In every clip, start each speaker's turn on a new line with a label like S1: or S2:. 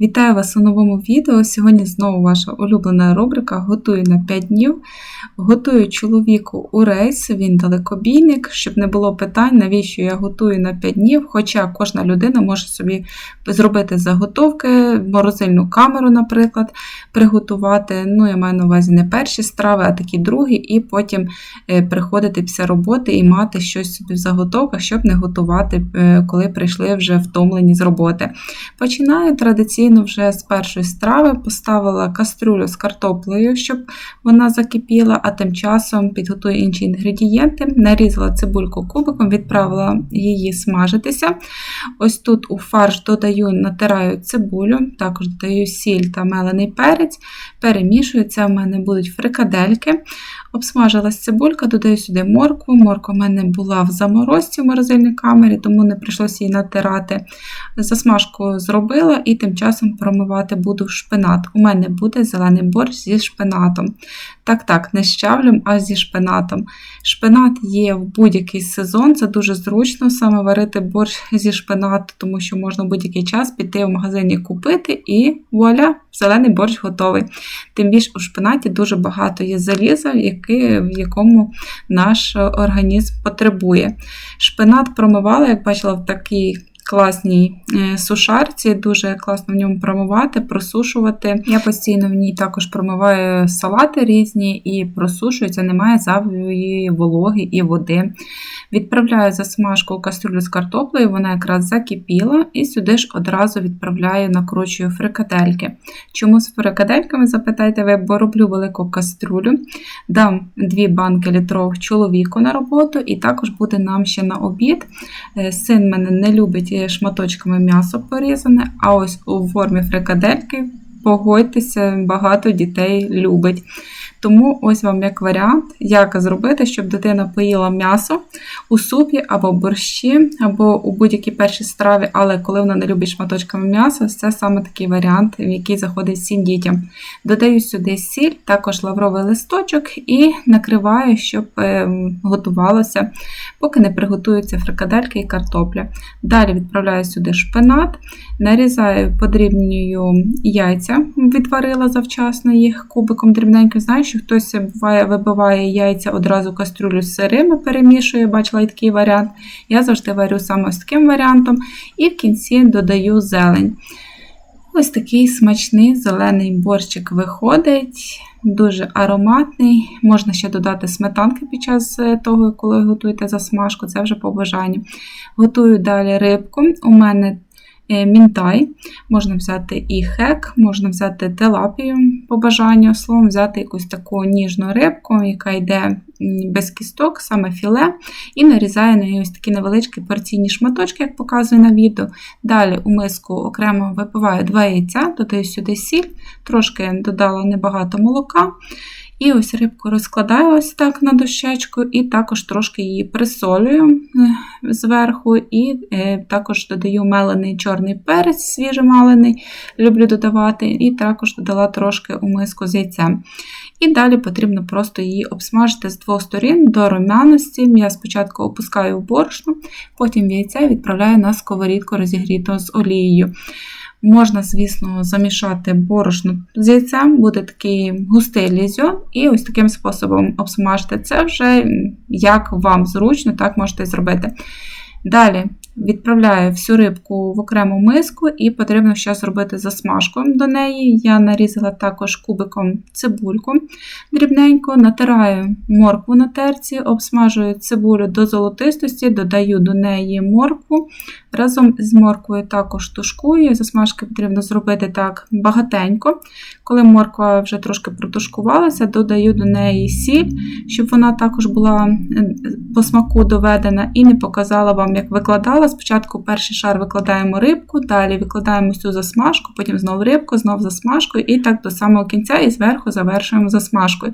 S1: Вітаю вас у новому відео. Сьогодні знову ваша улюблена рубрика Готую на 5 днів. Готую чоловіку у рейс, він далекобійник, щоб не було питань, навіщо я готую на 5 днів. Хоча кожна людина може собі зробити заготовки, морозильну камеру, наприклад, приготувати. Ну, я маю на увазі не перші страви, а такі другі, і потім е, приходити після роботи і мати щось собі в заготовках, щоб не готувати, е, коли прийшли вже втомлені з роботи. Починаю традиційно традиційно вже з першої страви поставила кастрюлю з картоплею, щоб вона закипіла, а тим часом підготую інші інгредієнти. Нарізала цибульку кубиком, відправила її смажитися. Ось тут у фарш додаю, натираю цибулю, також додаю сіль та мелений перець, перемішую, це в мене будуть фрикадельки. Обсмажилась цибулька, додаю сюди моркву. Морква в мене була в заморозці в морозильній камері, тому не прийшлося її натирати. Засмажку зробила і тим часом промивати буду шпинат. У мене буде зелений борщ зі шпинатом. Так, так, не з щавлем, а зі шпинатом. Шпинат є в будь-який сезон, це дуже зручно саме варити борщ зі шпинату, тому що можна в будь-який час піти в магазині купити і вуаля, зелений борщ готовий. Тим більше у шпинаті дуже багато є заліза, в якому наш організм потребує. Шпинат промивала, як бачила, в такій класній е, сушарці, дуже класно в ньому промивати, просушувати. Я постійно в ній також промиваю салати різні і просушується, немає зайвої вологи і води. Відправляю засмажку у кастрюлю з картоплею, вона якраз закипіла, і сюди ж одразу відправляю, накручую фрикадельки. Чому з фрикадельками, запитайте ви, бо роблю велику кастрюлю, дам дві банки літрових чоловіку на роботу, і також буде нам ще на обід. Е, син мене не любить шматочками м'ясо порізане, а ось у формі фрикадельки, погодьтеся, багато дітей любить. Тому ось вам як варіант, як зробити, щоб дитина поїла м'ясо у супі або борщі, або у будь-якій першій страві, але коли вона не любить шматочками м'яса, це саме такий варіант, в який заходить всім дітям. Додаю сюди сіль, також лавровий листочок і накриваю, щоб е, готувалося, поки не приготуються фрикадельки і картопля. Далі відправляю сюди шпинат, нарізаю, подрібнюю яйця, відварила завчасно їх кубиком дрібненько. Знаєш, що хтось буває, вибиває яйця одразу кастрюлю з сирими, перемішує, бачила і такий варіант. Я завжди варю саме з таким варіантом, і в кінці додаю зелень. Ось такий смачний зелений борщик виходить, дуже ароматний. Можна ще додати сметанки під час е, того, коли готуєте засмажку, це вже по бажанню. Готую далі рибку. У мене мінтай, можна взяти і хек, можна взяти телапію по бажанню, словом, взяти якусь таку ніжну рибку, яка йде без кісток, саме філе, і нарізаю на неї ось такі невеличкі порційні шматочки, як показую на відео. Далі у миску окремо випиваю два яйця, додаю сюди сіль, трошки додала небагато молока. І ось рибку розкладаю ось так на дощечку, і також трошки її присолюю е, зверху, і е, також додаю мелений чорний перець, свіжомалений, люблю додавати, і також додала трошки у миску з яйцем. І далі потрібно просто її обсмажити з двох сторін до румяності. Я спочатку опускаю в борошно, потім яйця відправляю на сковорідку розігріту з олією. Можна, звісно, замішати борошно з яйцем, буде такий густий лізьон, і ось таким способом обсмажити це вже як вам зручно, так можете зробити. Далі Відправляю всю рибку в окрему миску і потрібно ще зробити засмажку до неї. Я нарізала також кубиком цибульку дрібненько, натираю моркву на терці, обсмажую цибулю до золотистості, додаю до неї моркву. Разом з морквою також тушкую. Засмажки потрібно зробити так багатенько. Коли морква вже трошки протушкувалася, додаю до неї сіль, щоб вона також була по смаку доведена і не показала вам, як викладала. Спочатку перший шар викладаємо рибку, далі викладаємо цю засмажку, потім знову рибку, знову засмажкою, і так до самого кінця і зверху завершуємо засмажкою.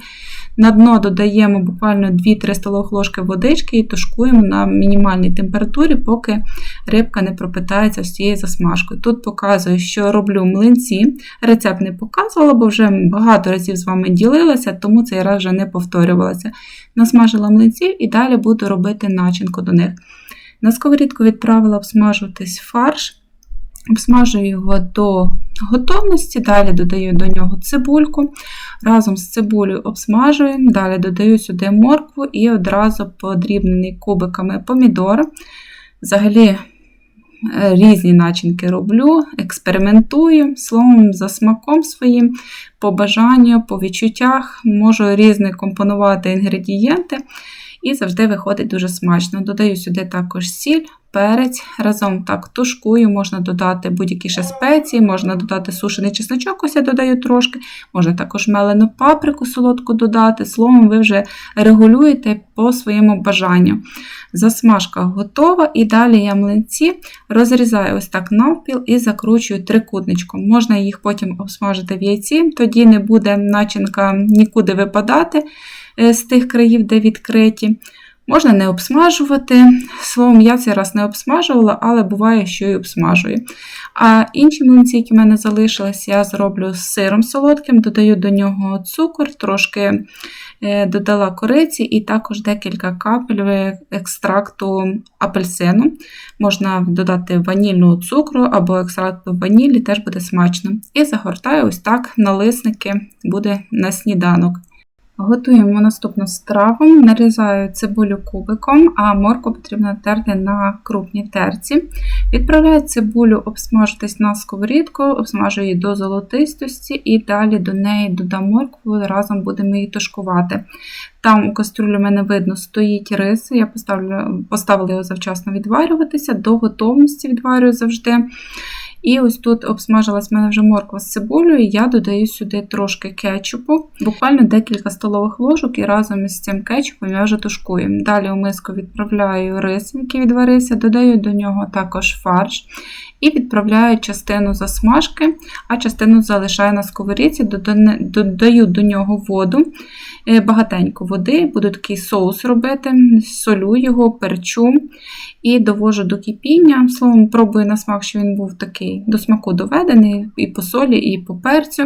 S1: На дно додаємо буквально 2-3 столових ложки водички і тушкуємо на мінімальній температурі, поки рибка не пропитається з цією засмажкою. Тут показую, що роблю млинці. Рецепт не показувала, бо вже багато разів з вами ділилася, тому цей раз вже не повторювалася. Насмажила млинців і далі буду робити начинку до них. На сковорідку відправила обсмажуватись фарш. Обсмажую його до готовності, далі додаю до нього цибульку. Разом з цибулею обсмажую, далі додаю сюди моркву і одразу подрібнений кубиками помідор. Взагалі різні начинки роблю, експериментую, словом, за смаком своїм, по бажанню, по відчуттях, можу різні компонувати інгредієнти. І завжди виходить дуже смачно. Додаю сюди також сіль, перець. Разом так тушкую, можна додати будь-які ще спеції, можна додати сушений чесночок, ось я додаю трошки, можна також мелену паприку солодку додати. Словом, ви вже регулюєте по своєму бажанню. Засмажка готова, і далі я млинці розрізаю ось так навпіл і закручую трикутничком. Можна їх потім обсмажити в яйці, тоді не буде начинка нікуди випадати е, з тих країв, де відкриті. Можна не обсмажувати. Словом, я цей раз не обсмажувала, але буває, що і обсмажую. А інші млинці, які в мене залишились, я зроблю з сиром солодким, додаю до нього цукор, трошки е, додала кориці і також декілька капель екстракту апельсину. Можна додати ванільного цукру або екстракту ванілі, теж буде смачно. І загортаю ось так налисники буде на сніданок. Готуємо наступну страву, нарізаю цибулю кубиком, а морку потрібно терти на крупній терці. Відправляю цибулю обсмажитись на сковорідку, обсмажую її до золотистості і далі до неї додам моркву, разом будемо її тушкувати. Там у кастрюлі в мене видно стоїть рис, я поставлю, поставила його завчасно відварюватися, до готовності відварюю завжди. І ось тут обсмажилась в мене вже морква з цибулею, і я додаю сюди трошки кетчупу, буквально декілька столових ложок, і разом із цим кетчупом я вже тушкую. Далі у миску відправляю рис, який відварився, додаю до нього також фарш. І відправляю частину засмажки, а частину залишаю на сковорідці, додаю до нього воду, е, багатенько води, буду такий соус робити, солю його, перчу і довожу до кипіння. Словом, пробую на смак, що він був такий до смаку доведений, і по солі, і по перцю.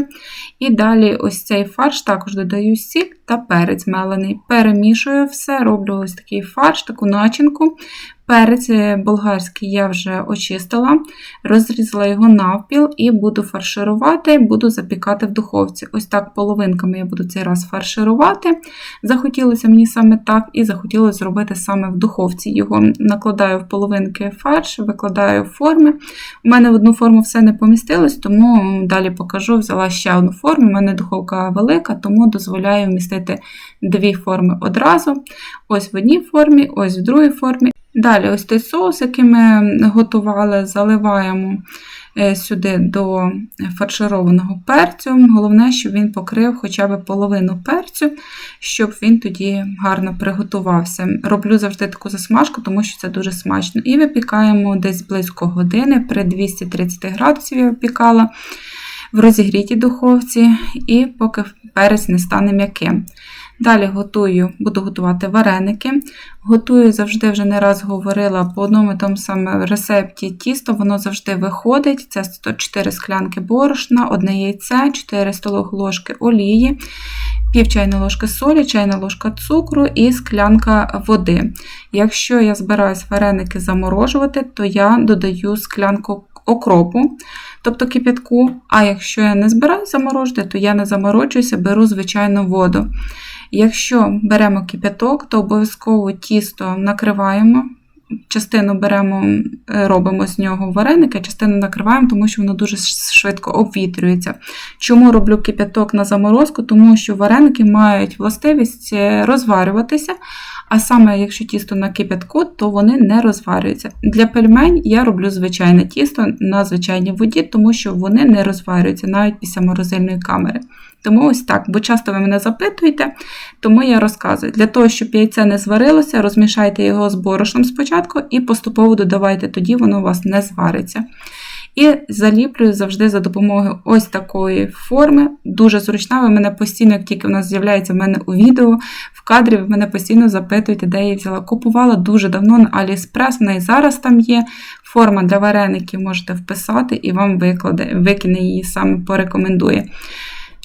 S1: І далі ось цей фарш також додаю сік та перець мелений. Перемішую все, роблю ось такий фарш, таку начинку. Перець болгарський я вже очистила, розрізала його навпіл і буду фарширувати, буду запікати в духовці. Ось так половинками я буду цей раз фарширувати. Захотілося мені саме так, і захотілося зробити саме в духовці. Його накладаю в половинки фарш, викладаю в форми. У мене в одну форму все не помістилось, тому далі покажу, взяла ще одну форму. У мене духовка велика, тому дозволяю вмістити дві форми одразу. Ось в одній формі, ось в другій формі. Далі, ось той соус, який ми готували, заливаємо е, сюди до фаршированого перцю. Головне, щоб він покрив хоча б половину перцю, щоб він тоді гарно приготувався. Роблю завжди таку засмажку, тому що це дуже смачно. І випікаємо десь близько години, при 230 градусів я випікала в розігрітій духовці, і поки перець не стане м'яким. Далі готую, буду готувати вареники. Готую завжди, вже не раз говорила, по одному тому самому рецепті тісто, воно завжди виходить. Це 4 склянки борошна, одне яйце, 4 столових ложки олії, пів чайної ложки солі, чайна ложка цукру і склянка води. Якщо я збираюсь вареники заморожувати, то я додаю склянку окропу, тобто кип'ятку. А якщо я не збираюся заморожувати, то я не замороджуюся, беру звичайну воду. Якщо беремо кипяток, то обов'язково тісто накриваємо. Частину беремо, е, робимо з нього вареники, частину накриваємо, тому що воно дуже швидко обвітрюється. Чому роблю кипяток на заморозку? Тому що вареники мають властивість е, розварюватися, а саме, якщо тісто на кипятку, то вони не розварюються. Для пельмень я роблю звичайне тісто на звичайній воді, тому що вони не розварюються навіть після морозильної камери. Тому ось так, бо часто ви мене запитуєте, тому я розказую. Для того, щоб яйце не зварилося, розмішайте його з борошном спочатку і поступово додавайте, тоді воно у вас не звариться. І заліплюю завжди за допомогою ось такої форми. Дуже зручна. Ви мене постійно, як тільки в нас з'являється в мене у відео, в кадрі, ви мене постійно запитуєте, де я взяла. Купувала дуже давно на AliExpress, вона і зараз там є. Форма для вареників можете вписати і вам викладе, викине її саме порекомендує.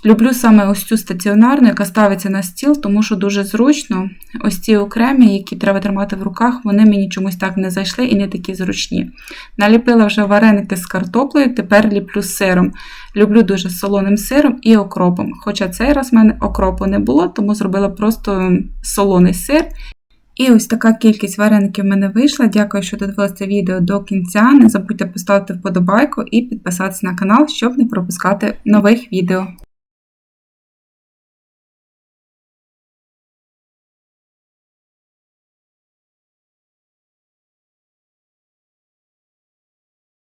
S1: Люблю саме ось цю стаціонарну, яка ставиться на стіл, тому що дуже зручно. Ось ці окремі, які треба тримати в руках, вони мені чомусь так не зайшли і не такі зручні. Наліпила вже вареники з картоплею, тепер ліплю з сиром. Люблю дуже солоним сиром і окропом. Хоча цей раз в мене окропу не було, тому зробила просто солоний сир. І ось така кількість вареників в мене вийшла. Дякую, що додивилися це відео до кінця. Не забудьте поставити вподобайку і підписатися на канал, щоб не пропускати нових відео.